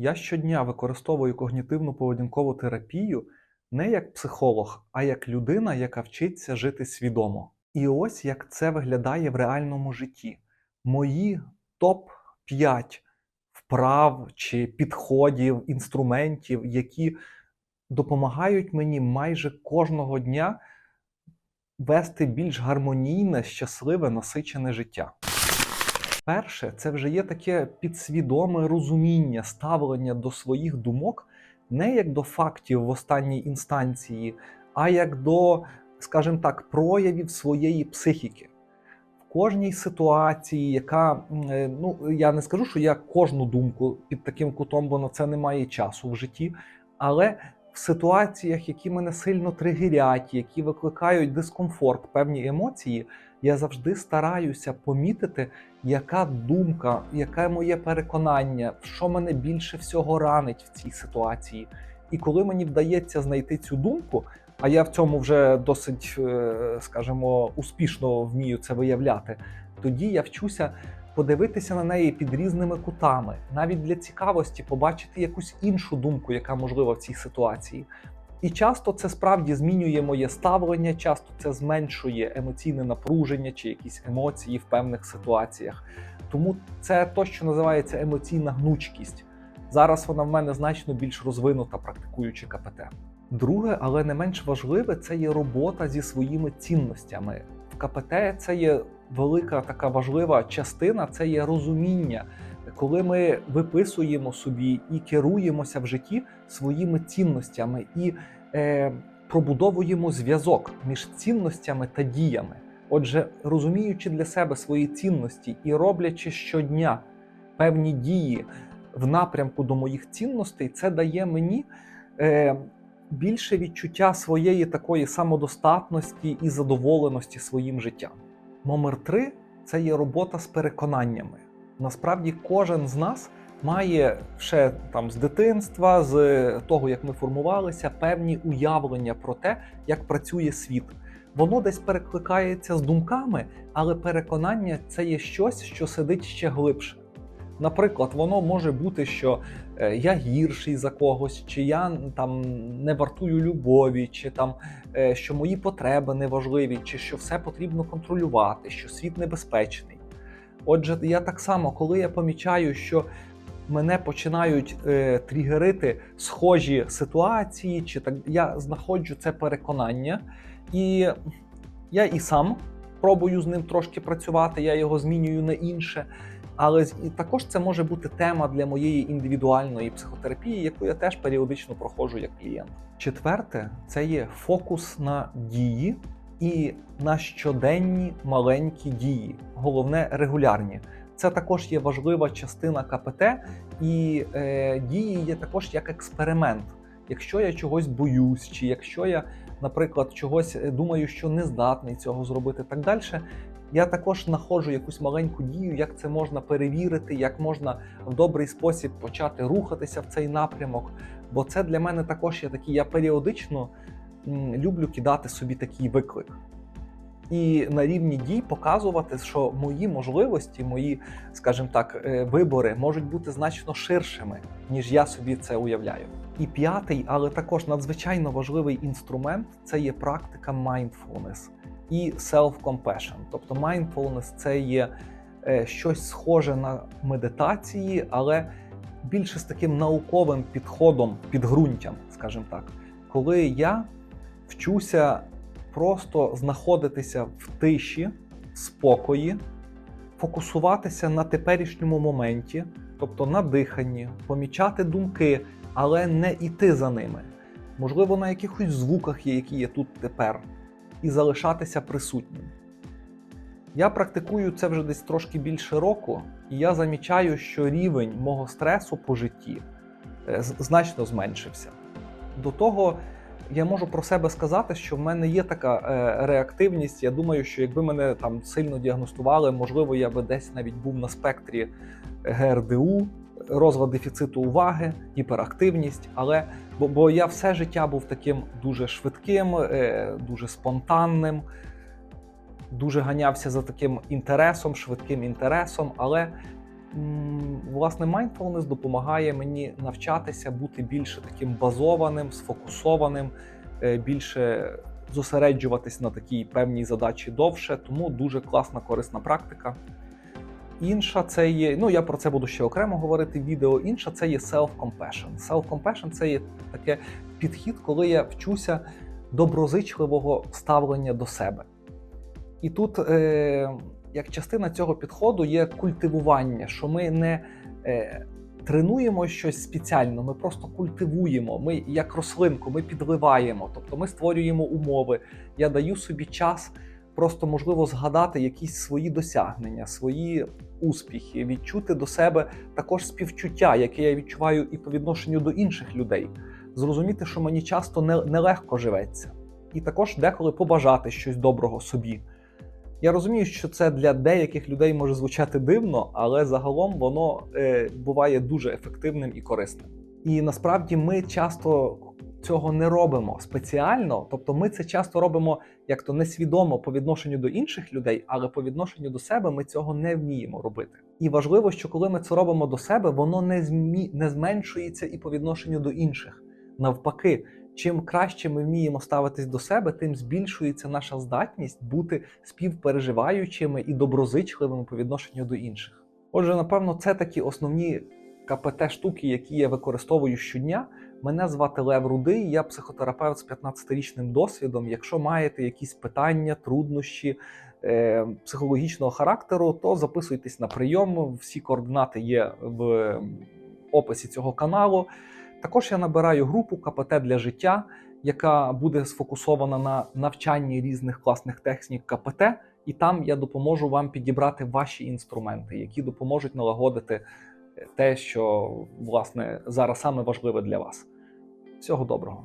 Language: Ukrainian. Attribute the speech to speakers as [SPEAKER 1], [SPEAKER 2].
[SPEAKER 1] Я щодня використовую когнітивну поведінкову терапію не як психолог, а як людина, яка вчиться жити свідомо. І ось як це виглядає в реальному житті. Мої топ-5 вправ чи підходів, інструментів, які допомагають мені майже кожного дня вести більш гармонійне, щасливе, насичене життя. Перше, це вже є таке підсвідоме розуміння, ставлення до своїх думок не як до фактів в останній інстанції, а як до, скажімо так, проявів своєї психіки. В кожній ситуації, яка, е, ну я не скажу, що я кожну думку під таким кутом, бо на це немає часу в житті, але в ситуаціях, які мене сильно тригерять, які викликають дискомфорт, певні емоції, я завжди стараюся помітити, яка думка, яке моє переконання, що мене більше всього ранить в цій ситуації. І коли мені вдається знайти цю думку, а я в цьому вже досить, е, скажімо, успішно вмію це виявляти, тоді я вчуся подивитися на неї під різними кутами, навіть для цікавості побачити якусь іншу думку, яка можлива в цій ситуації. І часто це справді змінює моє ставлення, часто це зменшує емоційне напруження чи якісь емоції в певних ситуаціях. Тому це то, що називається емоційна гнучкість. Зараз вона в мене значно більш розвинута, практикуючи КПТ. Друге, але не менш важливе, це є робота зі своїми цінностями. В КПТ це є велика така важлива частина, це є розуміння, коли ми виписуємо собі і керуємося в житті своїми цінностями і е, пробудовуємо зв'язок між цінностями та діями. Отже, розуміючи для себе свої цінності і роблячи щодня певні дії в напрямку до моїх цінностей, це дає мені е, більше відчуття своєї такої самодостатності і задоволеності своїм життям. Номер три це є робота з переконаннями. Насправді, кожен з нас має ще там з дитинства, з того, як ми формувалися, певні уявлення про те, як працює світ. Воно десь перекликається з думками, але переконання це є щось, що сидить ще глибше. Наприклад, воно може бути, що е, я гірший за когось, чи я там не вартую любові, чи там е, що мої потреби не важливі, чи що все потрібно контролювати, що світ небезпечний. Отже, я так само, коли я помічаю, що мене починають е, тригерити схожі ситуації, чи так я знаходжу це переконання, і я і сам пробую з ним трошки працювати, я його змінюю на інше. Але також це може бути тема для моєї індивідуальної психотерапії, яку я теж періодично проходжу як клієнт. Четверте, це є фокус на дії і на щоденні маленькі дії, головне регулярні. Це також є важлива частина КПТ, і е, дії є також як експеримент. Якщо я чогось боюсь, чи якщо я, наприклад, чогось е, думаю, що не здатний цього зробити, так далі. Я також знаходжу якусь маленьку дію, як це можна перевірити, як можна в добрий спосіб почати рухатися в цей напрямок. Бо це для мене також є такий, я періодично люблю кидати собі такий виклик. І на рівні дій показувати, що мої можливості, мої, скажімо так, е, вибори можуть бути значно ширшими, ніж я собі це уявляю. І п'ятий, але також надзвичайно важливий інструмент це є практика mindfulness і self-compassion. Тобто mindfulness – це є е, щось схоже на медитації, але більше з таким науковим підходом, підґрунтям, скажімо так, коли я вчуся просто знаходитися в тиші, спокої, фокусуватися на теперішньому моменті, тобто на диханні, помічати думки, але не йти за ними. Можливо, на якихось звуках є, які є тут тепер, і залишатися присутнім. Я практикую це вже десь трошки більше року, і я замічаю, що рівень мого стресу по житті е, значно зменшився. До того я можу про себе сказати, що в мене є така е, реактивність. Я думаю, що якби мене там сильно діагностували, можливо, я би десь навіть був на спектрі ГРДУ, розлад дефіциту уваги, гіперактивність. Але бо, бо я все життя був таким дуже швидким, е, дуже спонтанним, дуже ганявся за таким інтересом, швидким інтересом. Але власне mindfulness допомагає мені навчатися бути більше таким базованим, сфокусованим, е, більше зосереджуватись на такій певній задачі довше. Тому дуже класна корисна практика. Інша це є, ну я про це буду ще окремо говорити відео. Інша це є self-compassion. Self-compassion – це є таке підхід, коли я вчуся доброзичливого ставлення до себе. І тут, е, як частина цього підходу, є культивування, що ми не е, тренуємо щось спеціально, ми просто культивуємо. Ми як рослинку, ми підливаємо, тобто ми створюємо умови. Я даю собі час просто можливо згадати якісь свої досягнення, свої успіхи, відчути до себе також співчуття, яке я відчуваю і по відношенню до інших людей. Зрозуміти, що мені часто не- нелегко живеться, і також деколи побажати щось доброго собі. Я розумію, що це для деяких людей може звучати дивно, але загалом воно е, буває дуже ефективним і корисним. І насправді ми часто цього не робимо спеціально, тобто ми це часто робимо як то несвідомо по відношенню до інших людей, але по відношенню до себе ми цього не вміємо робити. І важливо, що коли ми це робимо до себе, воно не змі... не зменшується і по відношенню до інших. Навпаки, чим краще ми вміємо ставитись до себе, тим збільшується наша здатність бути співпереживаючими і доброзичливими по відношенню до інших. Отже, напевно, це такі основні КПТ штуки, які я використовую щодня. Мене звати Лев Рудий, я психотерапевт з 15-річним досвідом. Якщо маєте якісь питання, труднощі е, психологічного характеру, то записуйтесь на прийом. Всі координати є в описі цього каналу. Також я набираю групу КПТ для життя, яка буде сфокусована на навчанні різних класних технік КПТ, і там я допоможу вам підібрати ваші інструменти, які допоможуть налагодити те, що власне зараз саме важливе для вас. Всього доброго.